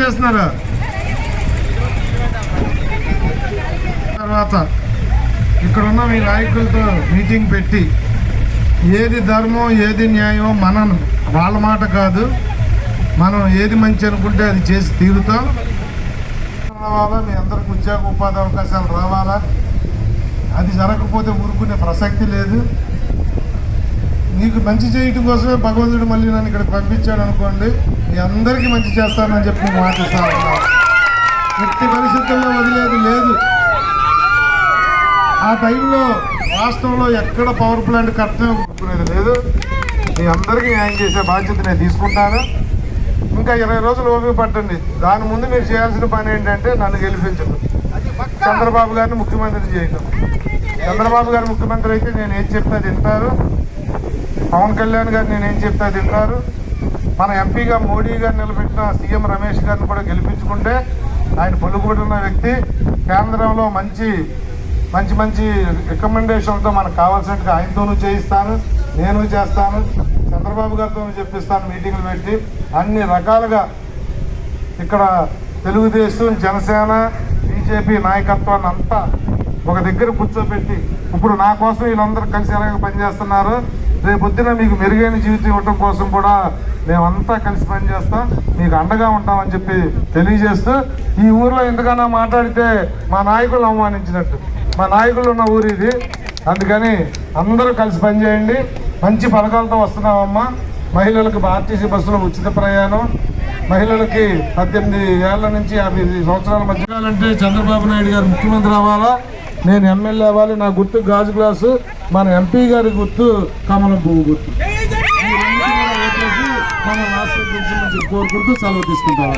చేస్తారా తర్వాత ఇక్కడ ఉన్న మీ నాయకులతో మీటింగ్ పెట్టి ఏది ధర్మం ఏది న్యాయం మనం వాళ్ళ మాట కాదు మనం ఏది మంచి అనుకుంటే అది చేసి తీరుతాం. రావాలా మీ అందరికి ఉద్యోగ ఉపాధి అవకాశాలు రావాలా? అది జరగకపోతే ఊరుకునే ప్రసక్తి లేదు. నీకు మంచి చేయటం కోసమే భగవంతుడు మళ్ళీ నన్ను ఇక్కడికి పంపించాడు అనుకోండి మీ అందరికీ మంచి చేస్తానని చెప్పి నేను మాటిస్తా ఉన్నా ఎట్టి పరిస్థితుల్లో వదిలేదు లేదు. ఆ టైంలో రాష్ట్రంలో ఎక్కడ పవర్ ప్లాంట్ కట్టడం లేదు. మీ అందరికీ న్యాయం చేసే బాధ్యత నేను తీసుకుంటాను. ఇంకా ఇరవై రోజులు ఓపిక పట్టండి. దాని ముందు మీరు చేయాల్సిన పని ఏంటంటే నన్ను గెలిపించడం. చంద్రబాబు గారిని ముఖ్యమంత్రి చేయడం చంద్రబాబు గారు ముఖ్యమంత్రి అయితే నేను ఏం చెప్తే తింటారు పవన్ కళ్యాణ్ గారు నేను చెప్తా తింటారు మన ఎంపీగా మోడీ గారు నిలబెట్టిన సీఎం రమేష్ గారిని కూడా గెలిపించుకుంటే ఆయన పలుకుబడిన వ్యక్తి కేంద్రంలో మంచి మంచి మంచి రికమెండేషన్తో మనకు కావాల్సినట్టుగా ఆయనతోనూ చేయిస్తాను నేను చేస్తాను చంద్రబాబు గారితో చెప్పిస్తాను మీటింగ్లు పెట్టి అన్ని రకాలుగా ఇక్కడ తెలుగుదేశం జనసేన బీజేపీ నాయకత్వాన్ని అంతా ఒక దగ్గర కూర్చోబెట్టి ఇప్పుడు నా కోసం వీళ్ళందరూ కలిసి ఎలాగ పనిచేస్తున్నారు? రేపొద్దున మీకు మెరుగైన జీవితం ఇవ్వటం కోసం కూడా మేమంతా కలిసి పనిచేస్తాం. మీకు అండగా ఉంటామని చెప్పి తెలియజేస్తూ ఈ ఊర్లో ఎందుకన్నా మాట్లాడితే మా నాయకులు అవమానించినట్టు. మా నాయకులు ఉన్న ఊరు ఇది. అందుకని అందరూ కలిసి పనిచేయండి. మంచి పథకాలతో వస్తున్నామమ్మా. మహిళలకు ఆర్టీసీ బస్సులో ఉచిత ప్రయాణం. మహిళలకి పద్దెనిమిది ఏళ్ళ నుంచి యాభై సంవత్సరాల మధ్య అంటే చంద్రబాబు నాయుడు గారు ముఖ్యమంత్రి అవ్వాలా? నేను ఎమ్మెల్యే అవ్వాలి నా గుర్తు గాజు గ్లాసు మన ఎంపీ గారి గుర్తు కమలం పువ్వు గుర్తు. ఈ రెండు కూడా మనం ఆశీర్వదించమని కోరుకుంటూ సెలవు తీసుకుంటాం.